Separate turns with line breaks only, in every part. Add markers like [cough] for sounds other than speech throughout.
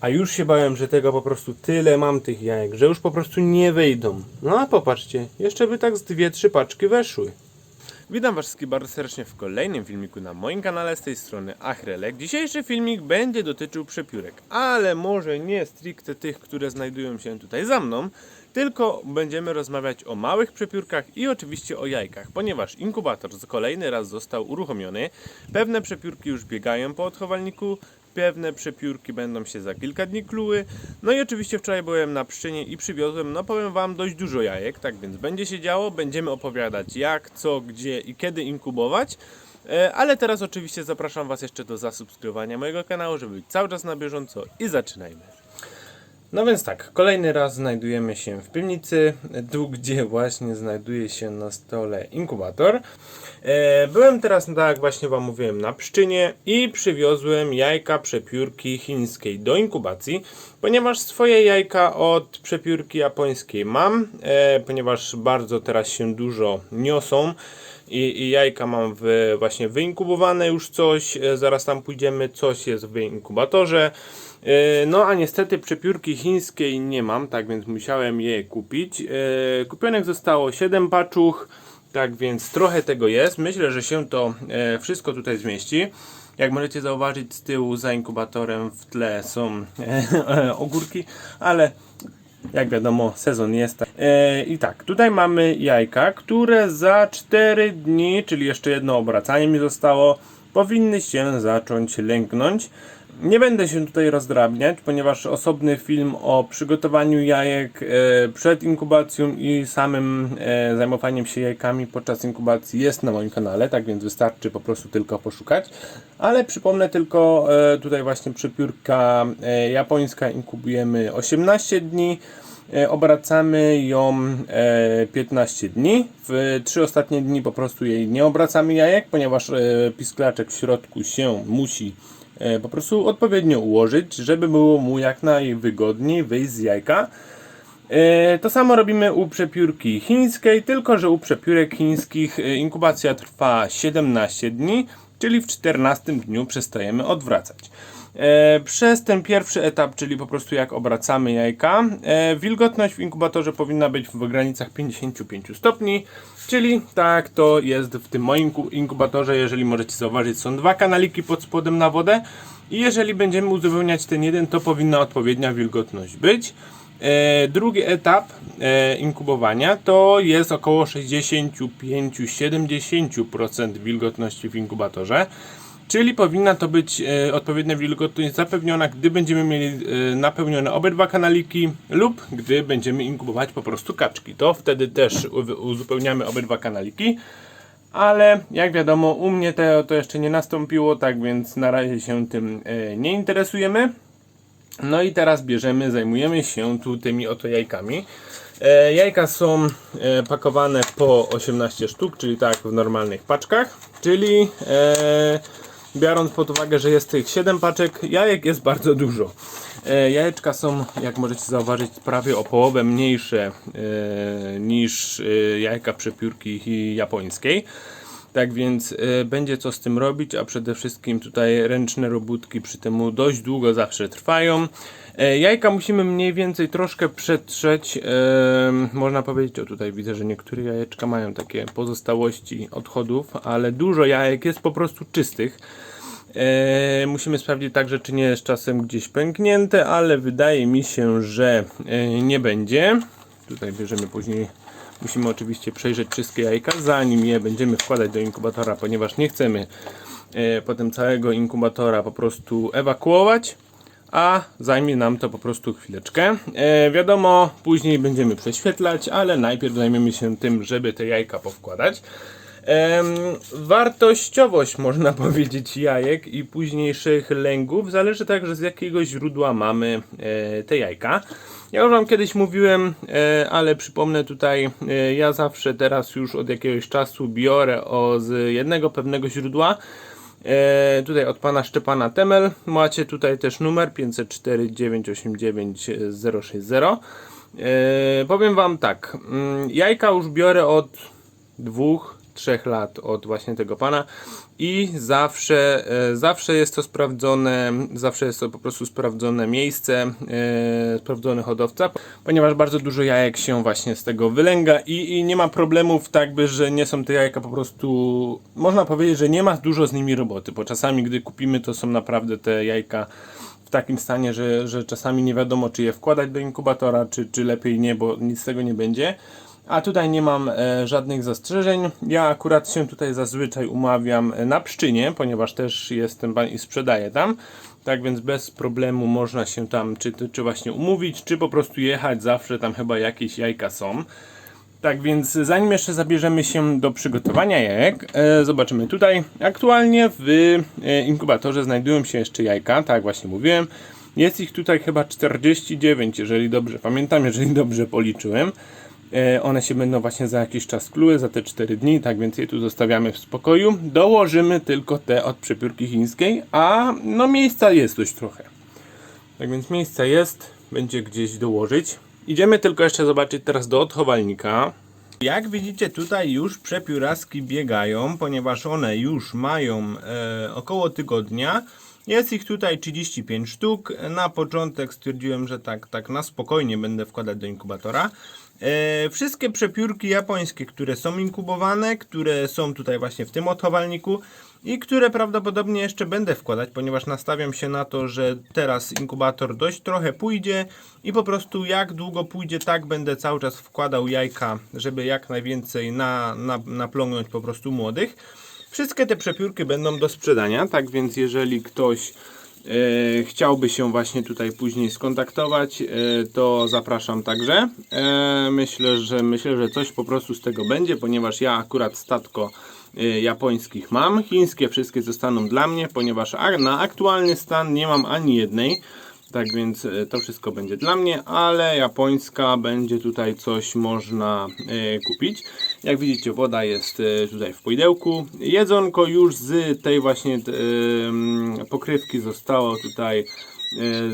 A już się bałem, że tego po prostu tyle mam tych jajek, że już po prostu nie wyjdą. No a popatrzcie, jeszcze by tak z dwie, trzy paczki weszły. Witam Was wszystkich bardzo serdecznie w kolejnym filmiku na moim kanale z tej strony Achrelek. Dzisiejszy filmik będzie dotyczył przepiórek, ale może nie stricte tych, które znajdują się tutaj za mną, tylko będziemy rozmawiać o małych przepiórkach i oczywiście o jajkach, ponieważ inkubator kolejny raz został uruchomiony. Pewne przepiórki już biegają po odchowalniku, pewne przepiórki będą się za kilka dni kluły. No i oczywiście wczoraj byłem na pszczynie i przywiozłem, no powiem Wam, dość dużo jajek, tak więc będzie się działo, będziemy opowiadać jak, co, gdzie i kiedy inkubować. E, Ale teraz oczywiście zapraszam Was jeszcze do zasubskrybowania mojego kanału, żeby być cały czas na bieżąco i zaczynajmy. No więc tak, kolejny raz znajdujemy się w piwnicy, tu gdzie właśnie znajduje się na stole inkubator. E, byłem teraz, tak jak właśnie Wam mówiłem, na pszczynie i przywiozłem jajka przepiórki chińskiej do inkubacji, ponieważ swoje jajka od przepiórki japońskiej mam, e, ponieważ bardzo teraz się dużo niosą. I, i jajka mam w, właśnie wyinkubowane już coś, e, zaraz tam pójdziemy, coś jest w inkubatorze. E, No a niestety przepiórki chińskiej nie mam, tak więc musiałem je kupić. E, Kupionych zostało 7 paczuch, tak więc trochę tego jest. Myślę, że się to e, wszystko tutaj zmieści. Jak możecie zauważyć z tyłu za inkubatorem w tle są [laughs] ogórki, ale jak wiadomo, sezon jest. I tak, tutaj mamy jajka, które za 4 dni, czyli jeszcze jedno obracanie mi zostało, powinny się zacząć lęknąć. Nie będę się tutaj rozdrabniać, ponieważ osobny film o przygotowaniu jajek e, przed inkubacją i samym e, zajmowaniem się jajkami podczas inkubacji jest na moim kanale, tak więc wystarczy po prostu tylko poszukać. Ale przypomnę tylko, e, tutaj właśnie przepiórka e, japońska inkubujemy 18 dni. Obracamy ją e, 15 dni. W trzy ostatnie dni po prostu jej nie obracamy jajek, ponieważ pisklaczek w środku się musi po prostu odpowiednio ułożyć, żeby było mu jak najwygodniej wyjść z jajka. E, To samo robimy u przepiórki chińskiej, tylko że u przepiórek chińskich e, inkubacja trwa 17 dni, czyli w 14 dniu przestajemy odwracać. E, Przez ten pierwszy etap, czyli po prostu jak obracamy jajka, e, wilgotność w inkubatorze powinna być w granicach 55 stopni, czyli tak to jest w tym moim ku- inkubatorze. Jeżeli możecie zauważyć, są dwa kanaliki pod spodem na wodę i jeżeli będziemy uzupełniać ten jeden, to powinna odpowiednia wilgotność być. E, drugi etap e, inkubowania to jest około 65-70% wilgotności w inkubatorze. Czyli powinna to być e, odpowiednia wilgotność zapewniona, gdy będziemy mieli e, napełnione obydwa kanaliki lub gdy będziemy inkubować po prostu kaczki. To wtedy też uzupełniamy obydwa kanaliki. Ale jak wiadomo, u mnie to, to jeszcze nie nastąpiło, tak więc na razie się tym e, nie interesujemy. No i teraz bierzemy, zajmujemy się tu tymi oto jajkami. E, jajka są e, pakowane po 18 sztuk, czyli tak w normalnych paczkach. Czyli e, biorąc pod uwagę, że jest tych 7 paczek, jajek jest bardzo dużo. E, jajeczka są, jak możecie zauważyć, prawie o połowę mniejsze e, niż e, jajka przepiórki japońskiej. Tak więc e, będzie co z tym robić, a przede wszystkim tutaj ręczne robótki przy temu dość długo zawsze trwają. E, jajka musimy mniej więcej troszkę przetrzeć. E, można powiedzieć, o tutaj widzę, że niektóre jajeczka mają takie pozostałości odchodów, ale dużo jajek jest po prostu czystych. E, musimy sprawdzić także, czy nie jest czasem gdzieś pęknięte, ale wydaje mi się, że nie będzie. Tutaj bierzemy później. Musimy oczywiście przejrzeć wszystkie jajka, zanim je będziemy wkładać do inkubatora, ponieważ nie chcemy e, potem całego inkubatora po prostu ewakuować, a zajmie nam to po prostu chwileczkę. E, wiadomo, później będziemy prześwietlać, ale najpierw zajmiemy się tym, żeby te jajka powkładać. Wartościowość, można [laughs] powiedzieć, jajek i późniejszych lęgów zależy także z jakiego źródła mamy e, te jajka. Ja już Wam kiedyś mówiłem, e, ale przypomnę tutaj, e, ja zawsze teraz już od jakiegoś czasu biorę o, z jednego pewnego źródła. E, tutaj od pana Szczepana Temel. Macie tutaj też numer 504 989 060. E, powiem wam tak, mm, jajka już biorę od dwóch, trzech lat od właśnie tego pana i zawsze, e, zawsze jest to sprawdzone, zawsze jest to po prostu sprawdzone miejsce, e, sprawdzony hodowca, ponieważ bardzo dużo jajek się właśnie z tego wylęga i, i nie ma problemów tak by, że nie są te jajka po prostu, można powiedzieć, że nie ma dużo z nimi roboty, bo czasami gdy kupimy to są naprawdę te jajka w takim stanie, że, że czasami nie wiadomo czy je wkładać do inkubatora, czy, czy lepiej nie, bo nic z tego nie będzie. A tutaj nie mam e, żadnych zastrzeżeń. Ja akurat się tutaj zazwyczaj umawiam e, na pszczynie, ponieważ też jestem pan i sprzedaję tam. Tak więc bez problemu można się tam czy, czy właśnie umówić, czy po prostu jechać. Zawsze tam chyba jakieś jajka są. Tak więc zanim jeszcze zabierzemy się do przygotowania jajek, e, zobaczymy tutaj. Aktualnie w e, inkubatorze znajdują się jeszcze jajka, tak właśnie mówiłem. Jest ich tutaj chyba 49, jeżeli dobrze pamiętam, jeżeli dobrze policzyłem. E, one się będą właśnie za jakiś czas kluły, za te 4 dni, tak więc je tu zostawiamy w spokoju. Dołożymy tylko te od przepiórki chińskiej, a no miejsca jest dość trochę. Tak więc miejsca jest, będzie gdzieś dołożyć. Idziemy tylko jeszcze zobaczyć teraz do odchowalnika. Jak widzicie tutaj już przepióraski biegają, ponieważ one już mają e, około tygodnia. Jest ich tutaj 35 sztuk. Na początek stwierdziłem, że tak, tak na spokojnie będę wkładać do inkubatora. E, wszystkie przepiórki japońskie, które są inkubowane, które są tutaj właśnie w tym odchowalniku i które prawdopodobnie jeszcze będę wkładać, ponieważ nastawiam się na to, że teraz inkubator dość trochę pójdzie i po prostu jak długo pójdzie, tak będę cały czas wkładał jajka, żeby jak najwięcej na, na, naplągnąć po prostu młodych. Wszystkie te przepiórki będą do sprzedania, tak więc jeżeli ktoś chciałby się właśnie tutaj później skontaktować, e, to zapraszam także. E, myślę, że myślę, że coś po prostu z tego będzie, ponieważ ja akurat statko e, japońskich mam. Chińskie wszystkie zostaną dla mnie, ponieważ na aktualny stan nie mam ani jednej. Tak więc e, to wszystko będzie dla mnie, ale japońska będzie tutaj coś można e, kupić. Jak widzicie, woda jest e, tutaj w pojdełku. Jedzonko już z tej właśnie pokrywki zostało tutaj.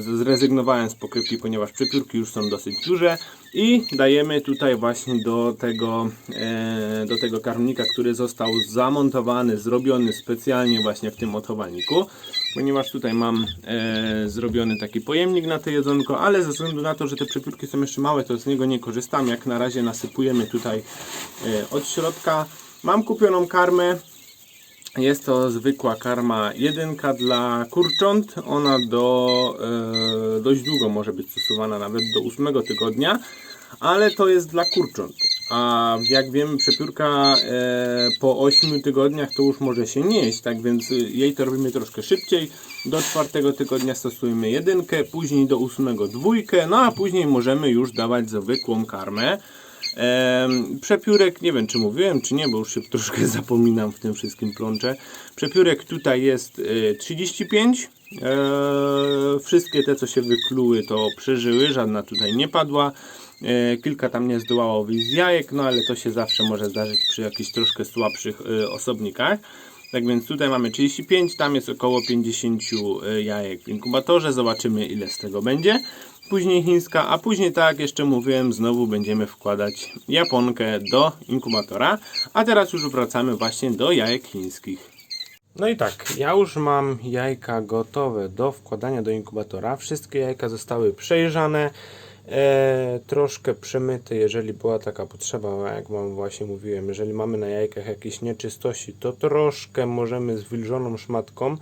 Zrezygnowałem z pokrywki, ponieważ przepiórki już są dosyć duże i dajemy tutaj właśnie do tego, e, do tego karmnika, który został zamontowany, zrobiony specjalnie właśnie w tym odchowalniku ponieważ tutaj mam e, zrobiony taki pojemnik na to jedzonko, ale ze względu na to, że te przepiórki są jeszcze małe, to z niego nie korzystam. Jak na razie nasypujemy tutaj e, od środka. Mam kupioną karmę. Jest to zwykła karma jedynka dla kurcząt. Ona do e, dość długo może być stosowana, nawet do ósmego tygodnia, ale to jest dla kurcząt. A jak wiemy, przepiórka e, po 8 tygodniach to już może się nieść, tak więc y, jej to robimy troszkę szybciej. Do czwartego tygodnia stosujemy jedynkę, później do ósmego dwójkę, no a później możemy już dawać zwykłą karmę. Przepiórek, nie wiem czy mówiłem, czy nie, bo już się [laughs] troszkę zapominam w tym wszystkim plącze. Przepiórek tutaj jest e, 35. E, wszystkie te, co się wykluły, to przeżyły, żadna tutaj nie padła. E, kilka tam nie zdołało wyjść z jajek, no ale to się zawsze może zdarzyć przy jakichś troszkę słabszych e, osobnikach. Tak więc tutaj mamy 35, tam jest około 50 e, jajek w inkubatorze. Zobaczymy ile z tego będzie. Później chińska, a później tak jak jeszcze mówiłem, znowu będziemy wkładać japonkę do inkubatora. A teraz już wracamy właśnie do jajek chińskich. No i tak, ja już mam jajka gotowe do wkładania do inkubatora. Wszystkie jajka zostały przejrzane, e, troszkę przemyte, jeżeli była taka potrzeba, jak wam właśnie mówiłem. Jeżeli mamy na jajkach jakieś nieczystości, to troszkę możemy z wilżoną szmatką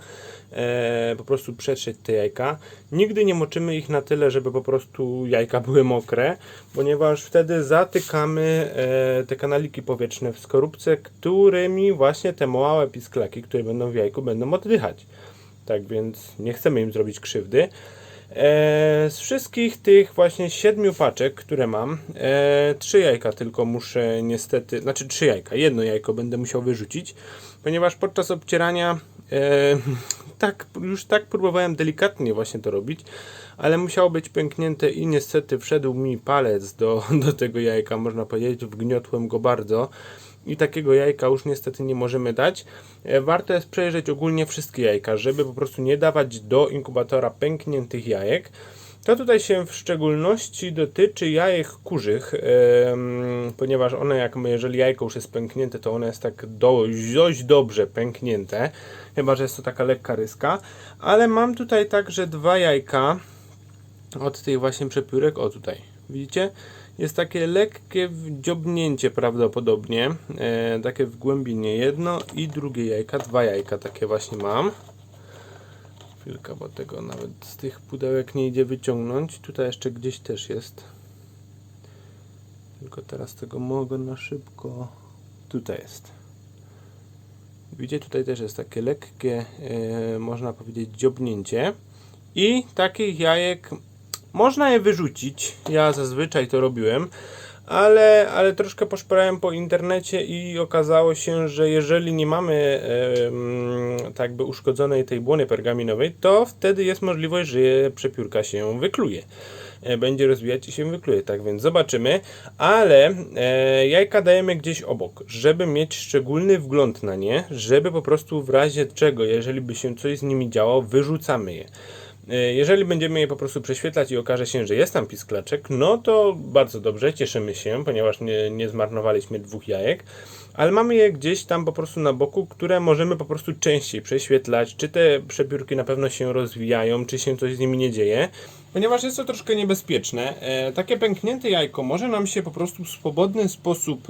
e, po prostu przetrzeć te jajka. Nigdy nie moczymy ich na tyle, żeby po prostu jajka były mokre, ponieważ wtedy zatykamy e, te kanaliki powietrzne w skorupce, którymi właśnie te małe pisklaki, które będą w jajku, będą oddychać. Tak więc nie chcemy im zrobić krzywdy. E, z wszystkich tych właśnie siedmiu paczek, które mam, e, trzy jajka tylko muszę niestety, znaczy trzy jajka, jedno jajko będę musiał wyrzucić, ponieważ podczas obcierania e, [laughs] tak, już tak próbowałem delikatnie właśnie to robić, ale musiało być pęknięte i niestety wszedł mi palec do, [laughs] do tego jajka, można powiedzieć, wgniotłem go bardzo i takiego jajka już niestety nie możemy dać. E, Warto jest przejrzeć ogólnie wszystkie jajka, żeby po prostu nie dawać do inkubatora pękniętych jajek. To tutaj się w szczególności dotyczy jajek kurzych, ponieważ one, jak my, jeżeli jajko już jest pęknięte, to one jest tak dość, dość dobrze pęknięte, chyba że jest to taka lekka ryska. Ale mam tutaj także dwa jajka od tych właśnie przepiórek, o tutaj, widzicie? Jest takie lekkie dziobnięcie prawdopodobnie, e, takie w głębinie jedno i drugie jajka, dwa jajka takie właśnie mam. Chwilka, bo tego nawet z tych pudełek nie idzie wyciągnąć. Tutaj jeszcze gdzieś też jest. Tylko teraz tego mogę na szybko. Tutaj jest. Widzicie, tutaj też jest takie lekkie, e, można powiedzieć, dziobnięcie. I takich jajek można je wyrzucić. Ja zazwyczaj to robiłem. Ale, ale troszkę poszperałem po internecie i okazało się, że jeżeli nie mamy tak by uszkodzonej tej błony pergaminowej, to wtedy jest możliwość, że przepiórka się wykluje. E, Będzie rozwijać i się wykluje, tak więc zobaczymy. Ale e, jajka dajemy gdzieś obok, żeby mieć szczególny wgląd na nie, żeby po prostu w razie czego, jeżeli by się coś z nimi działo, wyrzucamy je. E, Jeżeli będziemy je po prostu prześwietlać i okaże się, że jest tam pisklaczek, no to bardzo dobrze, cieszymy się, ponieważ nie, nie zmarnowaliśmy dwóch jajek, ale mamy je gdzieś tam po prostu na boku, które możemy po prostu częściej prześwietlać, czy te przepiórki na pewno się rozwijają, czy się coś z nimi nie dzieje, ponieważ jest to troszkę niebezpieczne. E, takie pęknięte jajko może nam się po prostu w swobodny sposób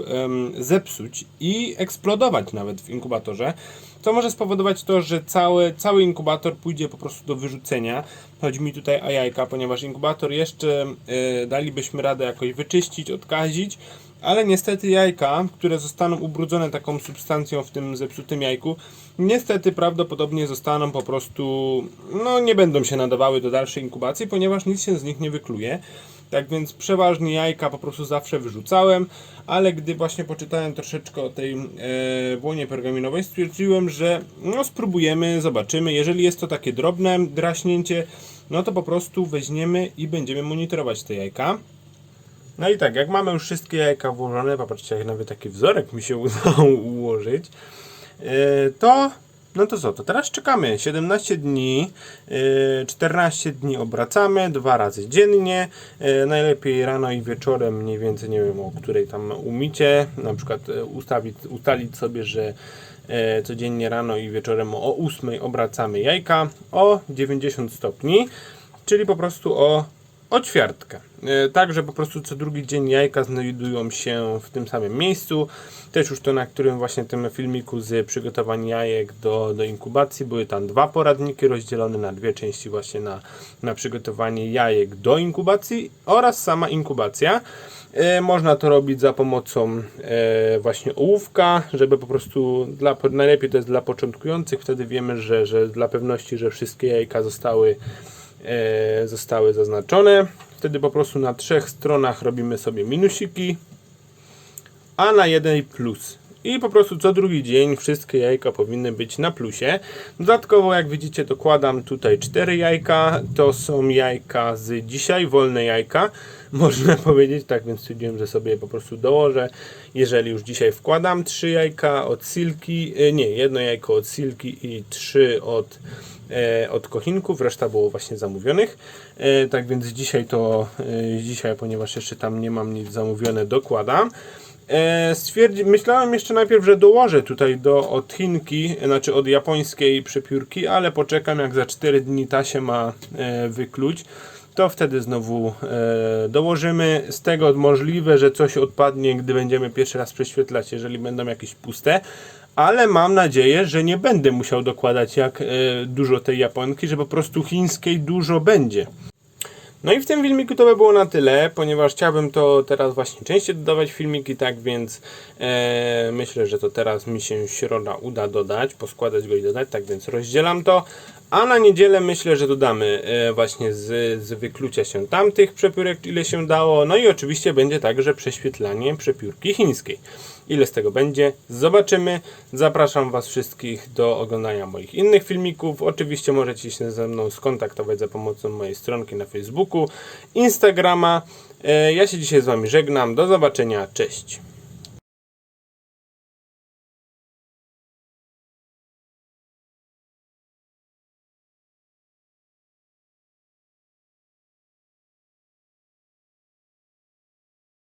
zepsuć i eksplodować nawet w inkubatorze. To może spowodować to, że cały, cały inkubator pójdzie po prostu do wyrzucenia. Chodzi mi tutaj o jajka, ponieważ inkubator jeszcze e, dalibyśmy radę jakoś wyczyścić, odkazić, ale niestety jajka, które zostaną ubrudzone taką substancją w tym zepsutym jajku, niestety prawdopodobnie zostaną po prostu, no nie będą się nadawały do dalszej inkubacji, ponieważ nic się z nich nie wykluje. Tak więc przeważnie jajka po prostu zawsze wyrzucałem, ale gdy właśnie poczytałem troszeczkę o tej e, błonie pergaminowej, stwierdziłem, że no spróbujemy, zobaczymy. Jeżeli jest to takie drobne draśnięcie, no to po prostu weźmiemy i będziemy monitorować te jajka. No i tak, jak mamy już wszystkie jajka włożone, popatrzcie, jak nawet taki wzorek mi się [laughs] udało ułożyć, yy, to no to co, to teraz czekamy 17 dni, yy, 14 dni obracamy, dwa razy dziennie, yy, najlepiej rano i wieczorem, mniej więcej nie wiem o której tam umicie, na przykład ustawić, ustalić sobie, że codziennie rano i wieczorem o 8 obracamy jajka o 90 stopni, czyli po prostu o ćwiartkę. E, Tak, że po prostu co drugi dzień jajka znajdują się w tym samym miejscu. Też już to na którym właśnie tym filmiku z przygotowań jajek do, do inkubacji były tam dwa poradniki rozdzielone na dwie części właśnie na, na przygotowanie jajek do inkubacji oraz sama inkubacja. E, Można to robić za pomocą e, właśnie ołówka, żeby po prostu dla, najlepiej to jest dla początkujących, wtedy wiemy, że, że dla pewności, że wszystkie jajka zostały zostały zaznaczone. Wtedy po prostu na trzech stronach robimy sobie minusiki, a na jeden plus. I po prostu co drugi dzień wszystkie jajka powinny być na plusie. Dodatkowo, jak widzicie, dokładam tutaj cztery jajka. To są jajka z dzisiaj, wolne jajka. [laughs] Można powiedzieć, tak więc stwierdziłem, że sobie po prostu dołożę. Jeżeli już dzisiaj wkładam trzy jajka od silki, e, nie, jedno jajko od silki i trzy od e, od kochinków, reszta było właśnie zamówionych. E, tak więc dzisiaj to, e, dzisiaj, ponieważ jeszcze tam nie mam nic zamówione, dokładam. E, stwierdzi, myślałem jeszcze najpierw, że dołożę tutaj do od Chinki, znaczy od japońskiej przepiórki, ale poczekam jak za 4 dni ta się ma e, wykluć. To wtedy znowu e, dołożymy. Z tego możliwe, że coś odpadnie, gdy będziemy pierwszy raz prześwietlać, jeżeli będą jakieś puste ale mam nadzieję, że nie będę musiał dokładać jak e, dużo tej japonki, że po prostu chińskiej dużo będzie. No i w tym filmiku to by było na tyle, ponieważ chciałbym to teraz właśnie częściej dodawać filmiki, tak więc e, myślę, że to teraz mi się środa uda dodać, poskładać go i dodać, tak więc rozdzielam to. A na niedzielę myślę, że dodamy e, właśnie z, z wyklucia się tamtych przepiórek, ile się dało. No i oczywiście będzie także prześwietlanie przepiórki chińskiej. Ile z tego będzie? Zobaczymy. Zapraszam Was wszystkich do oglądania moich innych filmików. Oczywiście możecie się ze mną skontaktować za pomocą mojej stronki na Facebooku, Instagrama. E, Ja się dzisiaj z Wami żegnam. Do zobaczenia. Cześć.